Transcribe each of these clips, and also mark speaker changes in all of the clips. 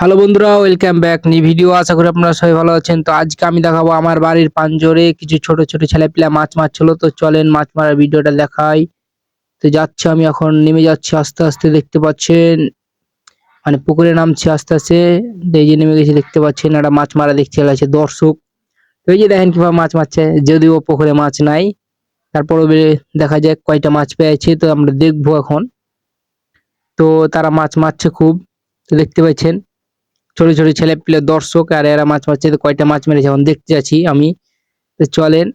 Speaker 1: Hello বন্ধুরা, welcome back. নি video আশা করি আপনারা সবাই ভালো আছেন। তো আজকে আমি দেখাবো আমার বাড়ির পাঞ্জরে কিছু ছোট ছোট ছেলে পেলে মাছ মারছিল। তো চলেন মাছ মারার ভিডিওটা দেখাই। তো যাচ্ছে আমি এখন, নেমে যাচ্ছি আস্তে আস্তে, দেখতে পাচ্ছেন। মানে পুকুরে নামছি আস্তে আস্তে। এই যে নেমে গেছি, দেখতে পাচ্ছেন, একটা মাছ মারা দেখতে আছে দর্শক। তো এই যে দেখেন কীভাবে মাছ মারছে, যদিও পুকুরে মাছ নাই। তারপরে দেখা যাক কয়টা মাছ পেয়েছে, তো আমরা দেখব এখন। তো তারা মাছ মারছে খুব, তো দেখতে পাচ্ছেন। ছোট ছোট ছেলে পেলে দর্শক আর এরা মাছ মারছে, তো কয়টা মাছ মেরেছে এখন দেখতে যাচ্ছি আমি। তো চলেন,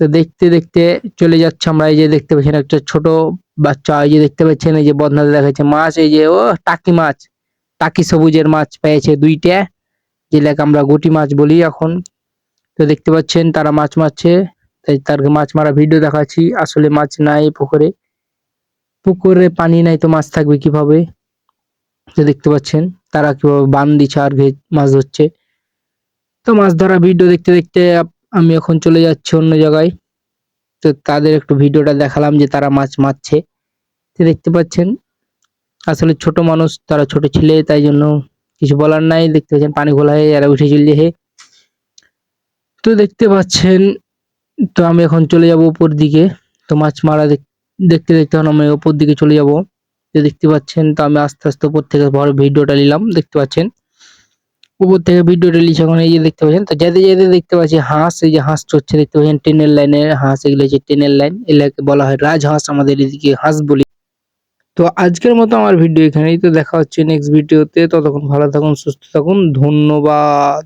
Speaker 1: তো দেখতে দেখতে চলে যাচ্ছে আমরা, এই যে দেখতে পাচ্ছেন একটা ছোট বাচ্চা, এই যে দেখতে পাচ্ছেন, এই যে বদনাতে দেখাচ্ছে মাছ, এই যে, ও টাকি মাছ, টাকি সবুজের মাছ পেয়েছে দুইটা, যেটাকে আমরা গুটি মাছ বলি এখন। তো দেখতে পাচ্ছেন তারা মাছ মারছে, তাই তার মাছ মারা ভিডিও দেখাচ্ছি, আসলে মাছ নাই পুকুরে। পুকুরে পানি নাই তো মাছ থাকবে কীভাবে? তো দেখতে পাচ্ছেন। তারা কীভাবে বান দিচ্ছে আর মাছ ধরছে। তো মাছ ধরা ভিডিও দেখতে দেখতে আমি এখন চলে যাচ্ছি অন্য জায়গায়। তো তাদের একটু ভিডিওটা দেখালাম যে তারা মাছ মারছে। তো দেখতে পাচ্ছেন, আসলে ছোট মানুষ, তারা ছোট ছেলে, তাই জন্য কিছু বলার নাই। দেখতে পাচ্ছেন, পানি খোলা হয়ে এরা উঠে চলে হে তো দেখতে পাচ্ছেন, তো আমি এখন চলে যাব উপর দিকে। তো মাছ মারা দেখ- দেখতে দেখতে এখন আমি উপর দিকে চলে যাব। যে দেখতে পাচ্ছেন, তো আমি আস্তে আস্তে উপর থেকে বড় ভিডিওটা নিলাম, দেখতে পাচ্ছেন? উপর থেকে ভিডিওটা নিচ্ছি এখন, এই যে দেখতে পাচ্ছেন, তো যেতে যেতে দেখতে পাচ্ছি, হাঁস, এই যে হাঁস চড়ছে, দেখতে পাচ্ছেন ট্রেনের লাইনে হাঁস, এগুলো হচ্ছে ট্রেনের লাইন এগুলাকে বলা হয় রাজহাঁস আমাদের এদিকে হাঁস বলি। তো আজকের মতো আমার ভিডিও এখানেই, তো দেখা হচ্ছে নেক্সট ভিডিওতে ততক্ষণ ভালো থাকুন, সুস্থ থাকুন, ধন্যবাদ।